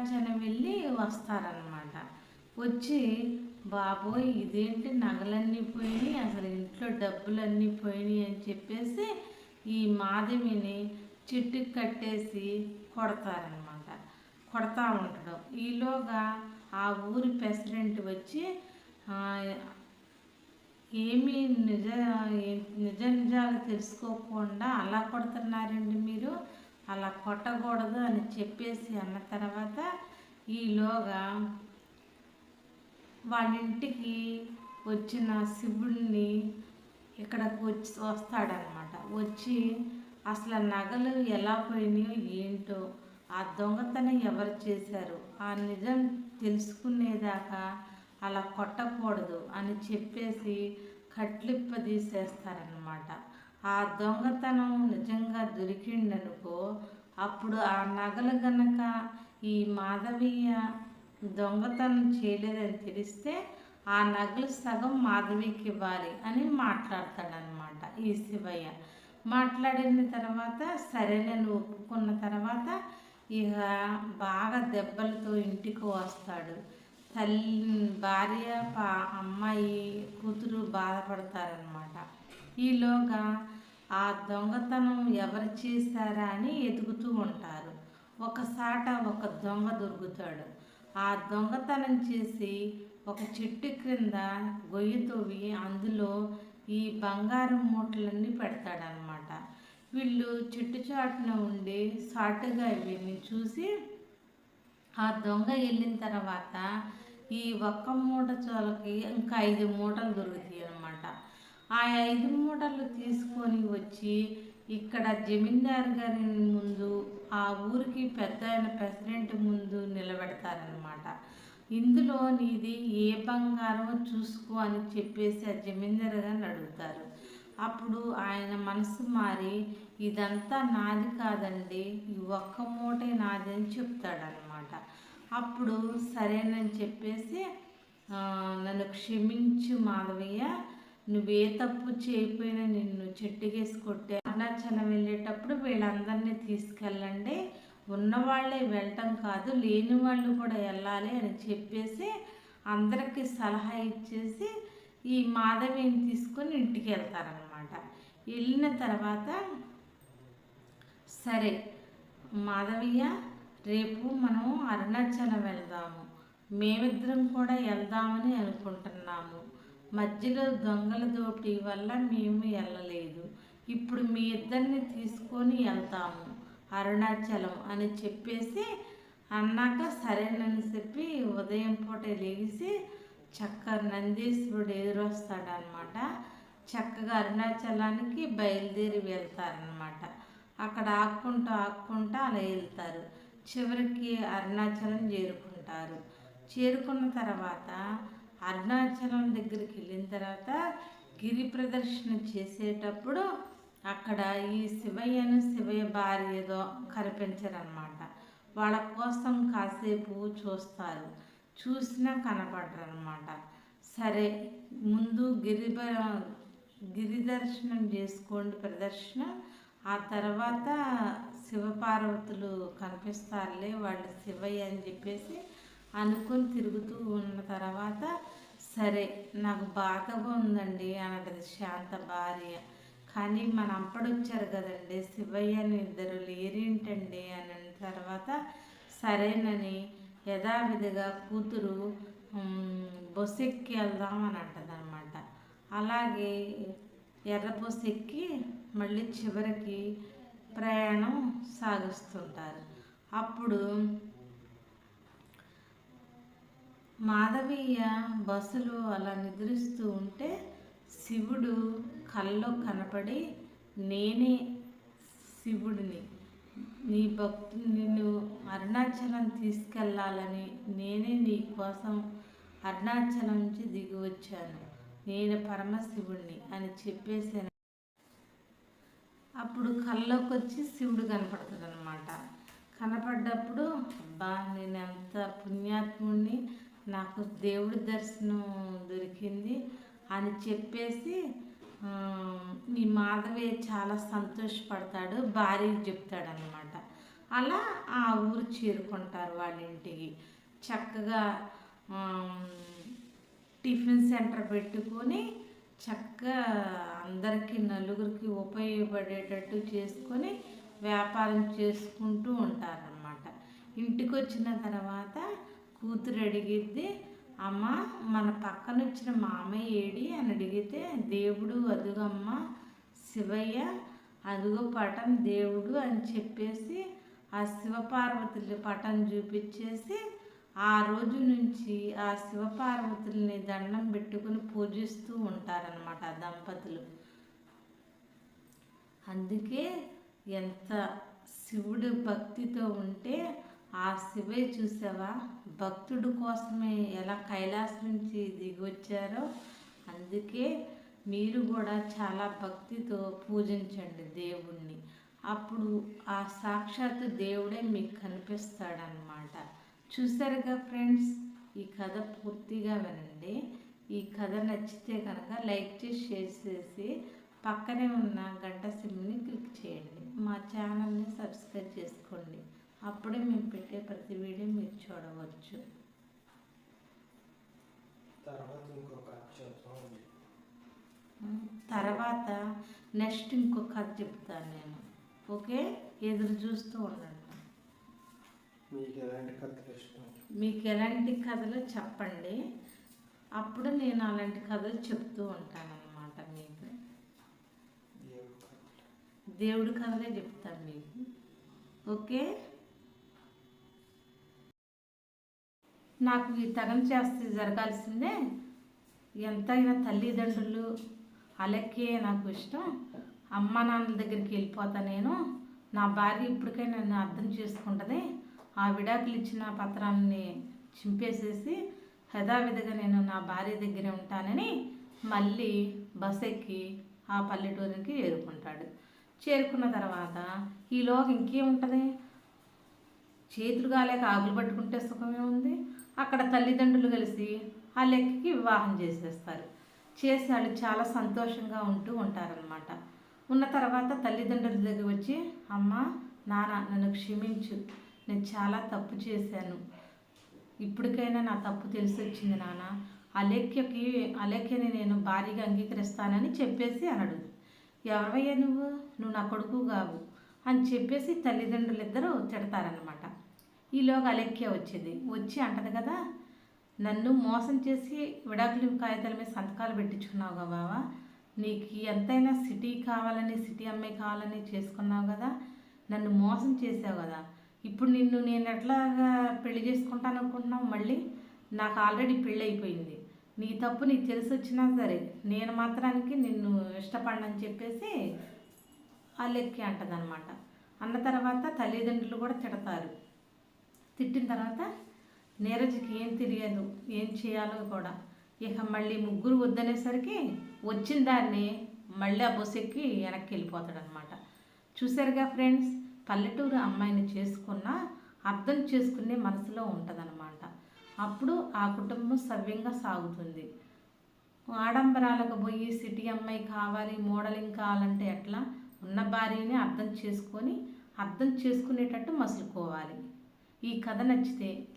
అరుణాచలం వెళ్ళి వస్తారనమాట వచ్చి బాబోయ్ ఇదేంటి నగలన్నీ పోయినాయి అసలు ఇంట్లో డబ్బులన్నీ పోయినాయి అని చెప్పేసి ఈ మాధవిని చెట్టుకి కట్టేసి కొడతారనమాట కొడతా ఉంటాడు. ఈలోగా ఆ ఊరి ప్రెసిడెంట్ వచ్చి ఏమీ నిజ నిజ నిజాలు తెలుసుకోకుండా అలా కొడుతున్నారండి మీరు? అలా కొట్టకూడదు అని చెప్పేసి అన్న తర్వాత ఈలోగా వాళ్ళ ఇంటికి వచ్చిన శివుడిని ఇక్కడకు వచ్చి వస్తాడనమాట. వచ్చి అసలు నగలు ఎలా పోయినాయో ఏంటో ఆ దొంగతనం ఎవరు చేశారు ఆ నిజం తెలుసుకునేదాకా అలా కొట్టకూడదు అని చెప్పేసి కట్లిప్పదీసేస్తారనమాట ఆ దొంగతనం నిజంగా దొరికిందనుకో అప్పుడు ఆ నగలు గనక ఈ మాధవీయ దొంగతనం చేయలేదని తెలిస్తే ఆ నగలు సగం మాధవికి ఇవ్వాలి అని మాట్లాడతాడనమాట ఈ శివయ్య. మాట్లాడిన తర్వాత సరేనని ఒప్పుకున్న తర్వాత ఇక బాగా దెబ్బలతో ఇంటికి వస్తాడు. తల్లి భార్య పా అమ్మాయి కూతురు బాధపడతారనమాట ఈలోగా ఆ దొంగతనం ఎవరు చేశారా అని ఎదుగుతూ ఉంటారు. ఒకసాట ఒక దొంగ దొరుకుతాడు. ఆ దొంగతనం చేసి ఒక చెట్టు క్రింద గొయ్యి తవ్వి అందులో ఈ బంగారం మూటలన్నీ పెడతాడనమాట వీళ్ళు చెట్టు చాటున ఉండి సాటుగా ఇవన్నీ చూసి ఆ దొంగ వెళ్ళిన తర్వాత ఈ ఒక్క మూట చోలకి ఇంకా ఐదు మూటలు దొరుకుతాయి అన్నమాట. ఆ ఐదు మూటలు తీసుకొని వచ్చి ఇక్కడ జమీందార్ గారి ముందు ఆ ఊరికి పెద్ద ఆయన ప్రెసిడెంట్ ముందు నిలబెడతారనమాట ఇందులో నీది ఏ బంగారం చూసుకో అని చెప్పేసి ఆ జమీందార్ గారిని అడుగుతారు. అప్పుడు ఆయన మనసు మారి ఇదంతా నాది కాదండి ఈ ఒక్క మూటే నాది అని చెప్తాడనమాట అప్పుడు సరేనని చెప్పేసి నన్ను క్షమించు మాధవయ్య నువ్వే తప్పు చేయకపోయినా నిన్ను చెట్టుకేసి కొట్టే అరుణాచలం వెళ్ళేటప్పుడు వీళ్ళందరినీ తీసుకెళ్ళండి. ఉన్నవాళ్ళే వెళ్ళటం కాదు లేని వాళ్ళు కూడా వెళ్ళాలి అని చెప్పేసి అందరికీ సలహా ఇచ్చేసి ఈ మాధవిని తీసుకొని ఇంటికి అనమాట వెళ్ళిన తర్వాత సరే మాధవయ్య రేపు మనం అరుణాచలం వెళ్దాము. మేమిద్దరం కూడా వెళ్దామని అనుకుంటున్నాము. మధ్యలో దొంగల దోపిడీ వల్ల మేము వెళ్ళలేదు. ఇప్పుడు మీ ఇద్దరిని తీసుకొని వెళ్తాము. అరుణాచలం అని చెప్పేసి అన్నాక సరేనని చెప్పి ఉదయం పూట లేచి చక్క నందీశ్వరుడు ఎదురొస్తాడనమాట చక్కగా అరుణాచలానికి బయలుదేరి వెళ్తారనమాట అక్కడ ఆక్కుంటూ ఆక్కుంటూ అలా వెళ్తారు. చివరికి అరుణాచలం చేరుకుంటారు. చేరుకున్న తర్వాత అరుణాచలం దగ్గరికి వెళ్ళిన తర్వాత గిరి ప్రదర్శన చేసేటప్పుడు అక్కడ ఈ శివయ్యను శివయ్య భార్య ఏదో కనిపించరనమాట వాళ్ళ కోసం కాసేపు చూస్తారు. చూసినా కనపడరు అనమాట సరే ముందు గిరి గిరిదర్శనం గిరి దర్శనం చేసుకోండి ప్రదర్శన. ఆ తర్వాత శివపార్వతులు కనిపిస్తారులే వాళ్ళు శివయ్య అని చెప్పేసి అనుకొని తిరుగుతూ ఉన్న తర్వాత సరే నాకు బాధగా ఉందండి అన్నది శాంత భార్య. కానీ మన అంపడొచ్చారు కదండి శివయ్య అని ఇద్దరు లేరేంటండి అని తర్వాత సరేనని యథావిధిగా కూతురు బొసెక్కి వెళ్దాం అని అంటదన్నమాట అలాగే ఎర్రపూస ఎక్కి మళ్ళీ చివరికి ప్రయాణం సాగిస్తుంటారు. అప్పుడు మాధవీయ బస్సులు అలా నిద్రిస్తూ ఉంటే శివుడు కల్లో కనపడి నేనే శివుడిని. నీ భక్తు నిన్ను అరుణాచలం తీసుకెళ్ళాలని నేనే నీ కోసం అరుణాచలం నుంచి దిగి వచ్చాను. నేను పరమశివుడిని అని చెప్పేసాను అప్పుడు కళ్ళలోకి వచ్చి శివుడు కనపడుతుంది అనమాట కనపడ్డప్పుడు అబ్బా నేను ఎంత పుణ్యాత్ముడిని నాకు దేవుడి దర్శనం దొరికింది అని చెప్పేసి ఈ మాధవయ్య చాలా సంతోషపడతాడు భార్యకి చెప్తాడనమాట అలా ఆ ఊరు చేరుకుంటారు వాళ్ళ ఇంటికి చక్కగా టిఫిన్ సెంటర్ పెట్టుకొని చక్కగా అందరికీ నలుగురికి ఉపయోగపడేటట్టు చేసుకొని వ్యాపారం చేసుకుంటూ ఉంటారనమాట ఇంటికి వచ్చిన తర్వాత కూతురు అడిగిద్ది అమ్మ మన పక్కన వచ్చిన మామయ్య ఏడి? అని అడిగితే దేవుడు అదుగమ్మ శివయ్య అదుగో పటం దేవుడు అని చెప్పేసి ఆ శివపార్వతుల పటం చూపించేసి ఆ రోజు నుంచి ఆ శివపార్వతుల్ని దండం పెట్టుకుని పూజిస్తూ ఉంటారనమాట ఆ దంపతులు. అందుకే ఎంత శివుడు భక్తితో ఉంటే ఆ శివే చూసావా? భక్తుడు కోసమే ఎలా కైలాసం నుంచి దిగొచ్చారో అందుకే మీరు కూడా చాలా భక్తితో పూజించండి దేవుణ్ణి. అప్పుడు ఆ సాక్షాత్ దేవుడే మీకు కనిపిస్తాడనమాట చూసారుగా ఫ్రెండ్స్ ఈ కథ పూర్తిగా వినండి. ఈ కథ నచ్చితే కనుక లైక్ చేసి షేర్ చేసి పక్కనే ఉన్న గంట సిమ్ని క్లిక్ చేయండి. మా ఛానల్ని సబ్స్క్రైబ్ చేసుకోండి. అప్పుడే మేము పెట్టే ప్రతి వీడియో మీరు చూడవచ్చు. తర్వాత నెక్స్ట్ ఇంకొక కథ చెప్తాను నేను. ఓకే? ఎదురు చూస్తూ ఉండండి. మీకు ఎలాంటి కథలు ఇష్టం? మీకు ఎలాంటి కథలు చెప్పండి. అప్పుడు నేను అలాంటి కథలు చెప్తూ ఉంటాను అన్నమాట మీకు. దేవుడి కథలు. దేవుడి కథలే చెప్తాను మీకు. ఓకే? నాకు ఈ తగం చేస్తే జరగాల్సిందే. ఎంతైనా తల్లిదండ్రులు అలెక్కే నాకు ఇష్టం. అమ్మ నాన్నల దగ్గరికి వెళ్ళిపోతా నేను. నా భార్య ఇప్పటికైనా నన్ను అర్థం చేసుకుంటుంది. ఆ విడాకులు ఇచ్చిన పత్రాన్ని చింపేసేసి యథావిధిగా నేను నా భార్య దగ్గరే ఉంటానని మళ్ళీ బస్ ఎక్కి ఆ పల్లెటూరికి చేరుకుంటాడు. చేరుకున్న తర్వాత ఈలోగా ఇంకేముంటుంది? చేతులు కాలేక ఆకులు పట్టుకుంటే సుఖమే ఉంది. అక్కడ తల్లిదండ్రులు కలిసి ఆ లెక్కకి వివాహం చేసేస్తారు. చేసి వాళ్ళు చాలా సంతోషంగా ఉంటూ ఉంటారనమాట ఉన్న తర్వాత తల్లిదండ్రుల దగ్గర వచ్చి అమ్మ నాన్న నన్ను క్షమించు. నేను చాలా తప్పు చేశాను. ఇప్పటికైనా నా తప్పు తెలిసి వచ్చింది నాన్న. అలేఖ్యకి అలేఖ్యని నేను భారీగా అంగీకరిస్తానని చెప్పేసి అనడు. ఎవరయ్యా నువ్వు? నువ్వు నా కొడుకు కావు అని చెప్పేసి తల్లిదండ్రులు ఇద్దరు తిడతారనమాట ఈలోగా అలెక్య వచ్చేది. వచ్చి అంటది కదా నన్ను మోసం చేసి విడాకులు కాగితాల మీద సంతకాలు పెట్టించుకున్నావు కదా బావా? నీకు ఎంతైనా సిటీ కావాలని సిటీ అమ్మాయి కావాలని చేసుకున్నావు కదా? నన్ను మోసం చేసావు కదా? ఇప్పుడు నిన్ను నేను ఎట్లాగా పెళ్ళి చేసుకుంటాను అనుకుంటున్నావు మళ్ళీ? నాకు ఆల్రెడీ పెళ్ళి అయిపోయింది నీ తప్పు నీకు తెలిసి వచ్చినా సరే నేను మాత్రానికి నిన్ను ఇష్టపడనని చెప్పేసి అల్లెక్కి అంటదనమాట అన్న తర్వాత తల్లిదండ్రులు కూడా తిడతారు. తిట్టిన తర్వాత నీరజ్కి ఏం తెలియదు ఏం చేయాలో కూడా. ఇక మళ్ళీ ముగ్గురు వద్దనేసరికి వచ్చిన దాన్ని మళ్ళీ ఆ బస్సు ఎక్కి వెనక్కి వెళ్ళిపోతాడనమాట చూసారుగా ఫ్రెండ్స్? పల్లెటూరు అమ్మాయిని చేసుకున్నా అర్థం చేసుకునే మనసులో ఉంటుందన్నమాట. అప్పుడు ఆ కుటుంబం సవ్యంగా సాగుతుంది. ఆడంబరాలకు పోయి సిటీ అమ్మాయి కావాలి మోడలింగ్ కావాలంటే ఎట్లా? ఉన్న భార్యని అర్థం చేసుకొని అర్థం చేసుకునేటట్టు మసులుకోవాలి. ఈ కథ నచ్చితే